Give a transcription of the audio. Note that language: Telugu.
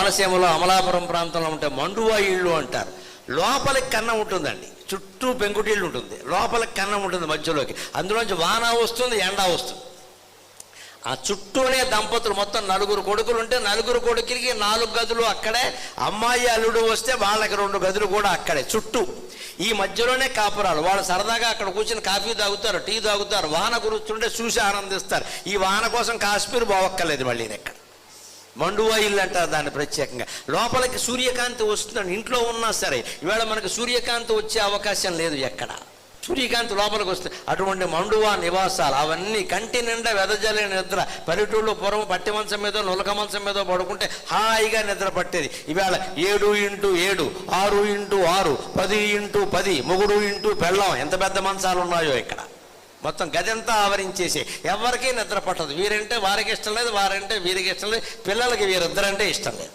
కోనసీమలో అమలాపురం ప్రాంతంలో ఉంటే మండువా ఇళ్ళు అంటారు. లోపలికి కన్నం ఉంటుందండి. చుట్టూ పెంకుటిళ్ళు ఉంటుంది. లోపలికి కన్నం ఉంటుంది మధ్యలోకి. అందులోంచి వాన వస్తుంది ఎండ వస్తుంది. ఆ చుట్టూనే దంపతులు మొత్తం నలుగురు కొడుకులు ఉంటే నలుగురు కొడుకులకి నాలుగు గదులు అక్కడే. అమ్మాయి అల్లుడు వస్తే వాళ్ళకి రెండు గదులు కూడా అక్కడే చుట్టూ. ఈ మధ్యలోనే కాపురాలు. వాళ్ళు సరదాగా అక్కడ కూర్చుని కాఫీ తాగుతారు టీ తాగుతారు వాన కురుస్తుంటే చూసి ఆనందిస్తారు. ఈ వాన కోసం కాశ్మీర్ బావక్కర్లేదు మళ్ళీ ఇక్కడ. మండువా ఇల్లు అంటారు దాన్ని ప్రత్యేకంగా. లోపలికి సూర్యకాంతి వస్తుందని ఇంట్లో ఉన్నా సరే ఇవాళ మనకు సూర్యకాంతి వచ్చే అవకాశం లేదు ఎక్కడ. సూర్యకాంతి లోపలికి వస్తుంది అటువంటి మండువా నివాసాలు అవన్నీ కంటి నిండా వెదజలే నిద్ర పల్లెటూళ్ళు పూర్వం పట్టి మంచం మీద నులక మంచం మీద పడుకుంటే హాయిగా నిద్ర పట్టేది. ఇవాళ ఏడు ఇంటూ ఏడు ఆరు ఇంటూ ఆరు పది ఇంటూ పది మొగుడు ఇంటూ పెళ్ళం ఎంత పెద్ద మంచాలు ఉన్నాయో ఇక్కడ. మొత్తం గదంతా ఆవరించేసి ఎవరికీ నిద్ర పట్టదు. వీరంటే వారికి ఇష్టం లేదు వారంటే వీరికి ఇష్టం లేదు. పిల్లలకి వీరిద్దరంటే ఇష్టం లేదు.